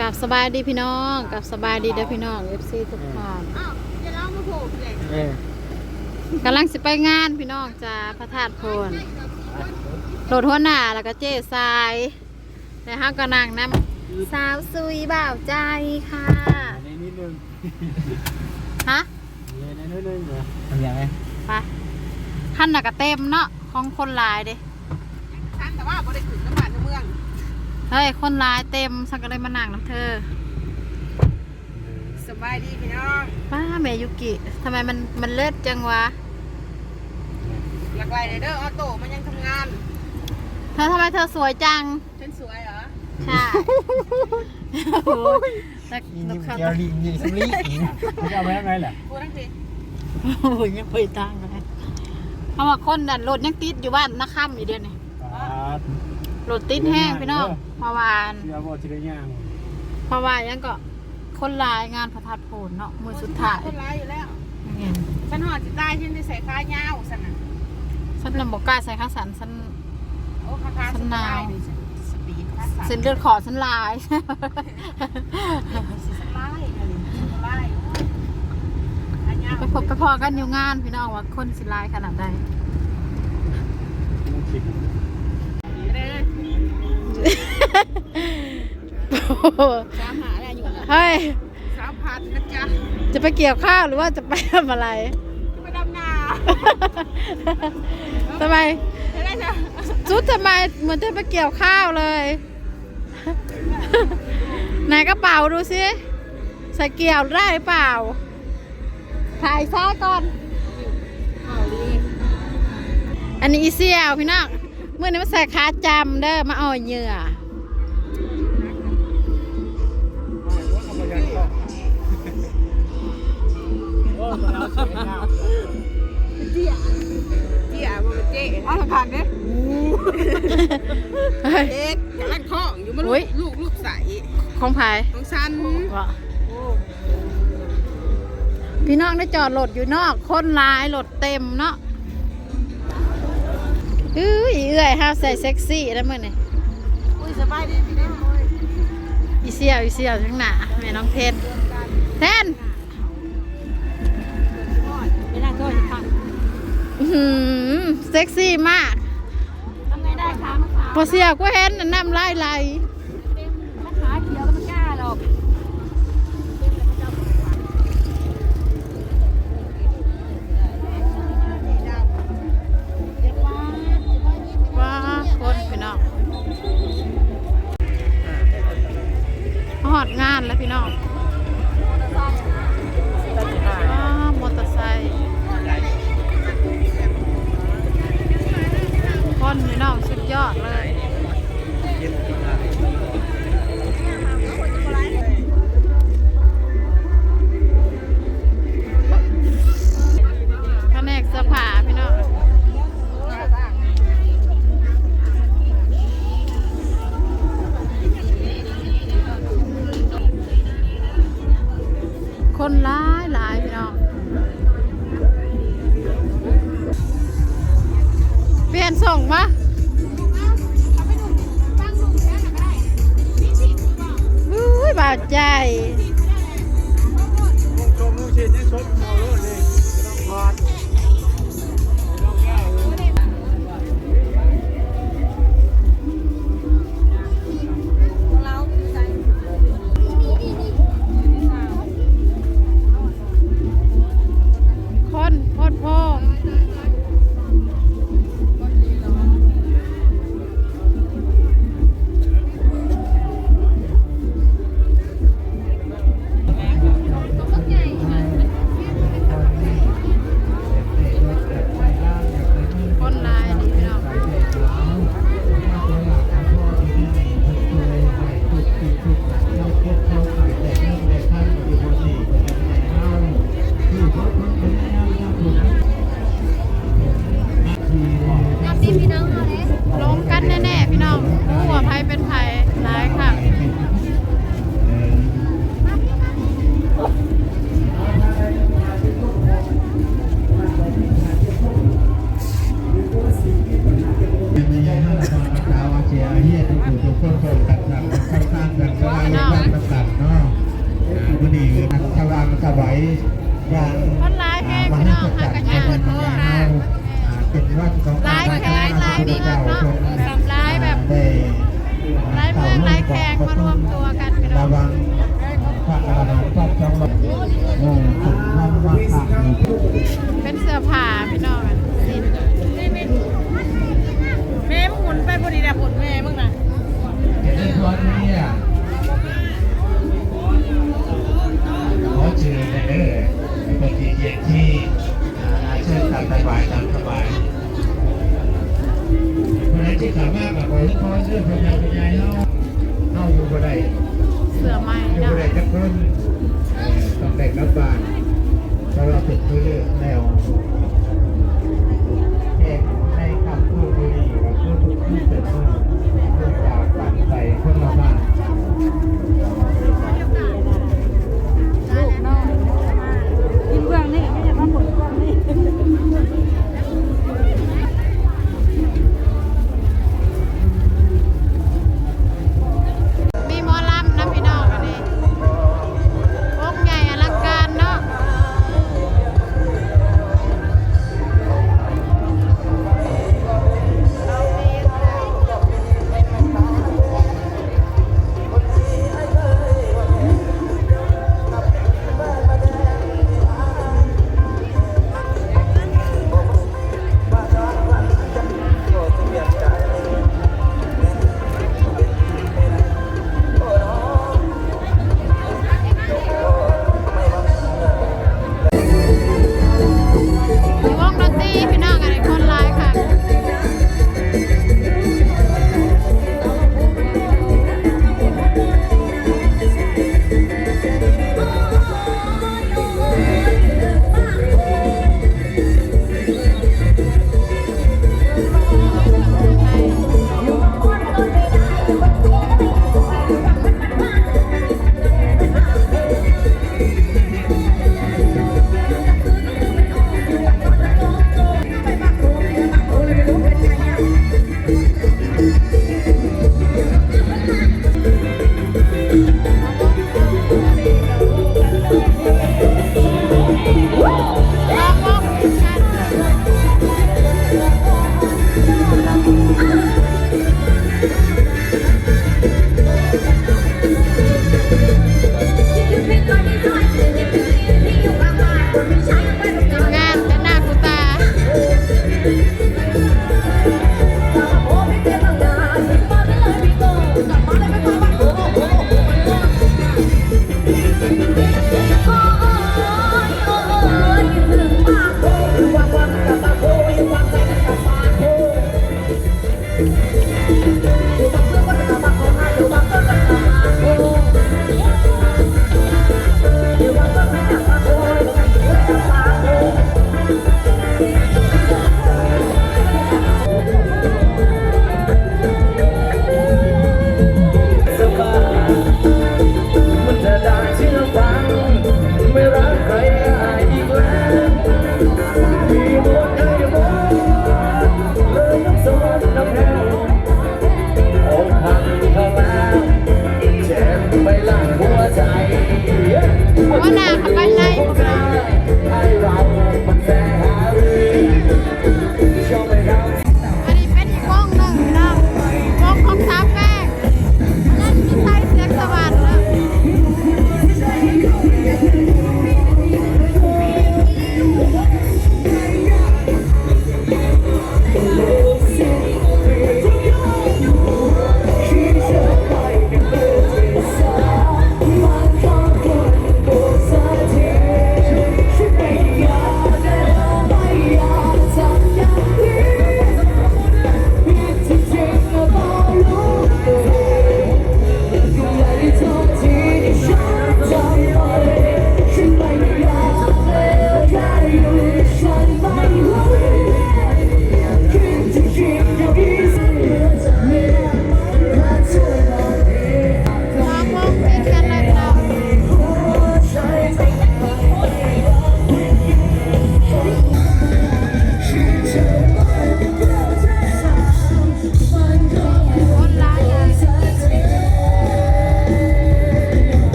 กับสบายดีพี่น้องกับสบายดีเด้อพี่น้อง FC ทุกท่านอ้าวจะเล่ามาโผล่เลยเออกำลังสิไปงานพี่น้องจ้าพระธาตุโพนโหลดหัวหน้าแล้วก็เจ๊ทรายแต่ห้าก็นั่งน้ำสาวซุยบ่าวใจค่ะในนิดนึงฮะในนิดนึงเหรอทำยังไงไปขั้นน่ะก็เต็มเนาะของคนหลายเด้ท่านแต่ว่าบ่ได้ขึ้นน้ำมันใน เมืองเฮ้ย คนหลายเต็มสักก็เลยมานั่งน้ำเธอสบายดีพี่น้องป้าเมยุกิทำไมมันมันเลิศจังวะหลักไหลเด้อออโต้มันยังทำงาน เธอทำไมเธอสวยจัง ฉันสวยเหรอ ใช่โอ้ยแต่นี่ลูนี่กค้าเกียวลิงนี่สำลีอิงเขาจะเอาไว้ยังไงล่ะพูดทั้งทีโอ้ยยังไปตั้งเลยเพราะว่าคนดันรถยังติดอยู่บ้านนักค่ำอยู่เดียวนี่อ่า รถติดแห้งพี่น้องเพราะว่าเชื่อบ่จะได้ย่างเพราะว่ายังก็คนหลายงานพระธาตุโพนเนาะมือสุดท้ายคนร้ายอยู่แล้วเงี้ยฉันหอดสิตายฉันได้ใส่ขายาวสันน่ะฉันลำบอกกล้าใส่ข้าวสันฉันโอ้คาคาฉันหนาวสปีดคาสาเส้นเลือดขอฉันลายสิสไลด์เลยสไลด์ขายาวไปพบไปพอกันอยู่งานพี่น้องว่าคนสิลายขนาดใด สามหาอะไรอยู่ล่ะเฮ้ยสามพันนะจ๊ะจะไปเกี่ยวข้าวหรือว่าจะไปทำอะไรไปดำนาทำไมไม่ได้จ้ะจุดทำไมเหมือนจะไปเกี่ยวข้าวเลย ไหนกระเป๋าดูสิใส่เกี่ยวได้หรือเปล่า ถ่ายซ้ายก่อนเอาดีอันนี้อีเซียวพี่น้องเมื่อนี้มาใส่ขาจำเด้อมาเอาเหยื่อ เราเสียยวเจี๊ยเจียบ่เป็นเจ๊เอาสำคัญเด้เด็กกำลังท้องอยู่มันอุ๊ยลูกลูกใสของภายของฉันวะพี่น้องได้จอดรถอยู่นอก คนร้ายรถเต็มเนาะเอ้ยเอื้อยห้าใส่เซ็กซี่แล้วมื่อนี่อุ้ยสบายดีพี่น้องอีเซียวอีเซียวทั้งหนาแม่น้องเทนเทน เซ็กซี่มากทำไงได้คะมะขามพอเสียวก็เห็นน่ะน้ำลายไหล องสุดเลยแผนกเสื้อผ้าพี่น้องคนร้ายหลายพี่น้องเปลี่ยนส่งมา ใจ คนร้ายแห้งพี่น้องหากระยาคนพ่อค่ะร้ายแข้งร้ายเมืองเนาะแบบร้ายแบบร้ายเมืองร้ายแข้งมารวมตัวกันพี่น้องเป็นเสือผาพี่น้องอะเมมหมุนไปบริ